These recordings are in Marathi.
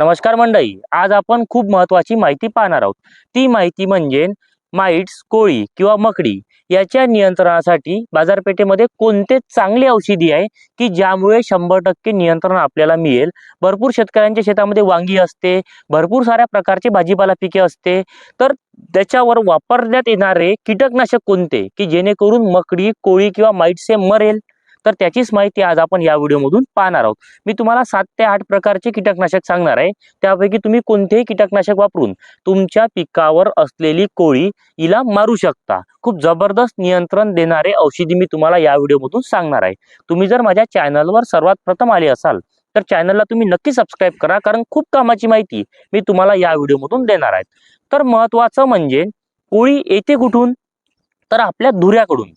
नमस्कार मंडळी आज आपण खूप महत्वाची माहिती पाहणार आहोत. ती माहिती म्हणजे माइट्स कोळी किंवा मकडी याच्या नियंत्रणासाठी बाजारपेठेमध्ये कोणते चांगले औषधी आहे की ज्यामुळे शंभर टक्के नियंत्रण आपल्याला मिळेल? भरपूर शेतकऱ्यांच्या शेतामध्ये वांगी असते भरपूर साऱ्या प्रकारचे भाजीपाला पिके असते. तर त्याच्यावर वापरण्यात येणारे कीटकनाशक कोणते? की जेणेकरून मकडी कोळी किंवा माइट्स हे मरेल? तर त्याचीच माहिती आज आपण या व्हिडिओमधून पाहणार आहोत. मी तुम्हाला सात ते आठ प्रकारचे कीटकनाशक सांगणार आहे. त्यापैकी तुम्ही कोणतेही कीटकनाशक वापरून तुमच्या पिकावर असलेली कोळी हिला मारू शकता. खूप जबरदस्त नियंत्रण देणारे औषधी मी तुम्हाला या व्हिडिओमधून सांगणार आहे. तुम्ही जर माझ्या चॅनलवर सर्वात प्रथम आले असाल तर चॅनलला तुम्ही नक्की सबस्क्राईब करा कारण खूप कामाची माहिती मी तुम्हाला या व्हिडिओमधून देणार आहे. तर महत्वाचं म्हणजे कोळी येते कुठून? तर आपल्या धुऱ्याकडून.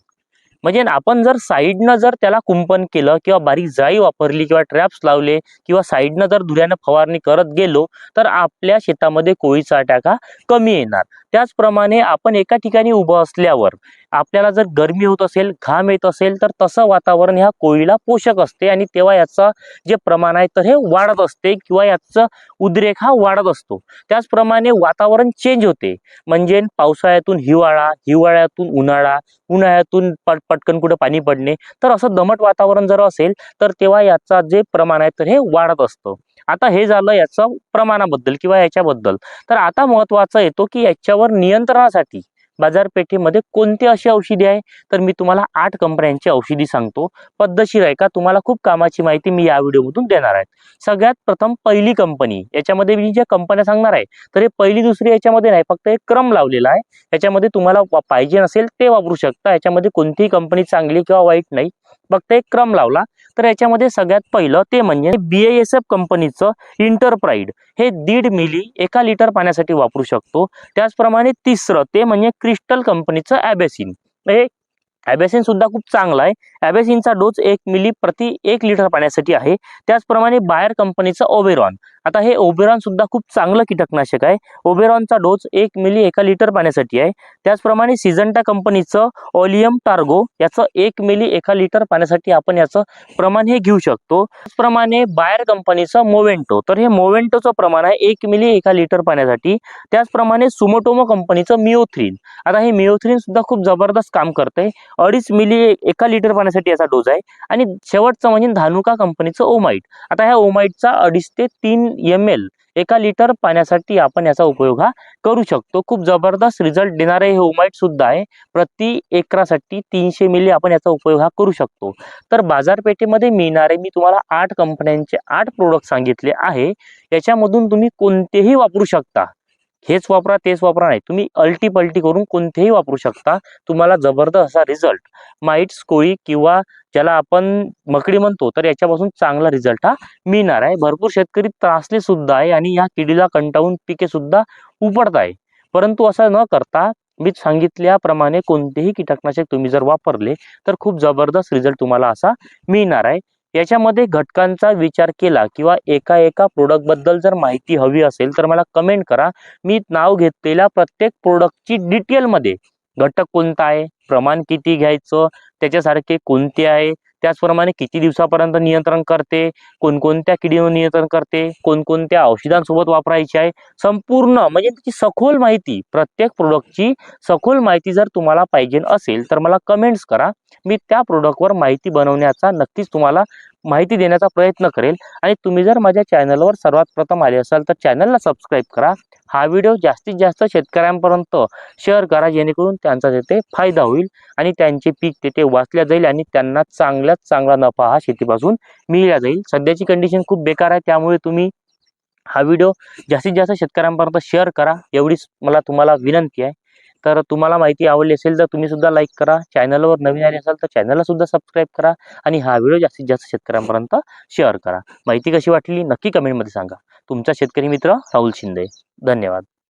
म्हणजे आपण जर साईडनं जर त्याला कुंपण केलं किंवा बारीक जाळी वापरली किंवा ट्रॅप्स लावले किंवा साईडनं जर धुऱ्यानं फवारणी करत गेलो तर आपल्या शेतामध्ये कोळीचा टाका कमी येणार. त्याचप्रमाणे आपण एका ठिकाणी उभं असल्यावर आपल्याला जर गरमी होत असेल घाम येत असेल तर तसं वातावरण ह्या कोळीला पोषक असते आणि तेव्हा याचं जे प्रमाण आहे तर हे वाढत असते किंवा याचा उद्रेक हा वाढत असतो. त्याचप्रमाणे वातावरण चेंज होते. म्हणजे पावसाळ्यातून हिवाळा हिवाळ्यातून उन्हाळा उन्हाळ्यातून पट पटकन कुठं पाणी पडणे. तर असं दमट वातावरण जर असेल तर तेव्हा याचा जे प्रमाण आहे तर हे वाढत असतं. आता हे झालं याचं प्रमाणाबद्दल किंवा याच्याबद्दल. तर आता महत्वाचं येतो की याच्यावर नियंत्रणासाठी बाजारपेठेमध्ये कोणती अशी औषधी आहे? तर मी तुम्हाला आठ कंपन्यांची औषधी सांगतो. पद्धतशीर आहे का? तुम्हाला खूप कामाची माहिती मी या व्हिडिओमधून देणार आहे. सगळ्यात प्रथम पहिली कंपनी. याच्यामध्ये मी ज्या कंपन्या सांगणार आहे तर हे पहिली दुसरी याच्यामध्ये नाही फक्त एक क्रम लावलेला आहे. याच्यामध्ये तुम्हाला पाहिजे नसेल ते वापरू शकता. याच्यामध्ये कोणतीही कंपनी चांगली किंवा वाईट नाही. फक्त एक क्रम लावला. तर याच्यामध्ये सगळ्यात पहिलं ते म्हणजे बी एस एफ कंपनीचं इंटरप्राईड हे दीड मिली एका लिटर पाण्यासाठी वापरू शकतो. त्याचप्रमाणे तिसरं ते म्हणजे क्रिस्टल कंपनीचं ॲबेसिन हे ॲबेसिन सुद्धा खूप चांगला आहे. ॲबेसिनचा डोस एक मिली प्रति एक लिटर पाण्यासाठी आहे. त्याचप्रमाणे बायर कंपनीचं ओबेरॉन आता हे ओबेरॉन सुद्धा खूप चांगलं कीटकनाशक आहे. ओबेरॉनचा डोस एक मिली एका लिटर पाण्यासाठी आहे. त्याचप्रमाणे सिजंटा कंपनीचं ऑलियम टार्गो याचं एक मिली एका लिटर पाण्यासाठी आपण याचं प्रमाण हे घेऊ शकतो. त्याचप्रमाणे बायर कंपनीचं मोवेंटो. तर हे मोवेंटोचं प्रमाण आहे एक मिली एका लिटर पाण्यासाठी. त्याचप्रमाणे सुमोटोमो कंपनीचं मिओथ्रीन. आता हे मिओथ्रीन सुद्धा खूप जबरदस्त काम करते अडीच मिली एका लिटर पाण्यासाठी याचा डोस आहे. आणि शेवटचं म्हणजे धानुका कंपनीचं ओमाईट आता ह्या ओमाईटचा अडीच ते तीन एम एल एका लिटर पाण्यासाठी आपण याचा उपयोग हा करू शकतो. खूप जबरदस्त रिझल्ट देणारे हे ओमाईट सुद्धा आहे. प्रति एकरासाठी तीनशे मिली आपण याचा उपयोग हा करू शकतो. तर बाजारपेठेमध्ये मिळणारे मी तुम्हाला आठ कंपन्यांचे आठ प्रोडक्ट सांगितले आहे. याच्यामधून तुम्ही कोणतेही वापरू शकता. हेच वापरा तेच वापरा नाही. तुम्ही अल्टी पलटी करून कोणतेही वापरू शकता. तुम्हाला जबरदस्त असा रिझल्ट माईट्स कोळी किंवा ज्याला आपण मकडी म्हणतो तर याच्यापासून चांगला रिझल्ट हा मिळणार आहे. भरपूर शेतकरी त्रासले सुद्धा आहे आणि या किडीला कंटाळून पिके सुद्धा उपडत आहे. परंतु असं न करता मी सांगितल्याप्रमाणे कोणतेही कीटकनाशक तुम्ही जर वापरले तर खूप जबरदस्त रिझल्ट तुम्हाला असा मिळणार आहे. याच्यामध्ये घटकांचा विचार केला किंवा एका एका प्रोडक्टबद्दल जर माहिती हवी असेल तर मला कमेंट करा. मी नाव घेतलेल्या प्रत्येक प्रोडक्टची डिटेलमध्ये घटक कोणता आहे? प्रमाण किती घ्यायचं? त्याच्यासारखे कोणते आहे? त्याचप्रमाणे किती दिवसापर्यंत नियंत्रण करते कोणकोणत्या किडीवर नियंत्रण करते कोणकोणत्या औषधांसोबत वापरायची आहे संपूर्ण म्हणजे त्याची सखोल माहिती प्रत्येक प्रोडक्टची सखोल माहिती जर तुम्हाला पाहिजे असेल तर मला कमेंट्स करा. मी त्या प्रोडक्टवर माहिती बनवण्याचा नक्कीच तुम्हाला माहिती देण्याचा प्रयत्न करेल. आणि तुम्ही जर माझ्या चॅनलवर सर्वात प्रथम आले असाल तर चॅनलला सबस्क्राईब करा. हा व्हिडिओ जास्तीत जास्त शेतकऱ्यांपर्यंत शेअर करा जेणेकरून त्यांचा तिथे फायदा होईल आणि त्यांचे पीक तिथे वाचल्या जाईल आणि त्यांना चांगल्यात चांगला नफा हा शेतीपासून मिळला जाईल. सध्याची कंडिशन खूप बेकार आहे त्यामुळे तुम्ही हा व्हिडिओ जास्तीत जास्त शेतकऱ्यांपर्यंत शेअर करा. एवढीच मला तुम्हाला विनंती आहे. तर तुम्हाला माहिती आवडली असेल तर तुम्ही सुद्धा लाईक करा. चॅनलवर नवीन आले असाल तर चॅनलला सुद्धा सबस्क्राईब करा आणि हा व्हिडिओ जास्तीत जास्त शेतकऱ्यांपर्यंत शेअर करा. माहिती कशी वाटली नक्की कमेंटमध्ये सांगा. तुमचा शेतकरी मित्र राहुल शिंदे. धन्यवाद.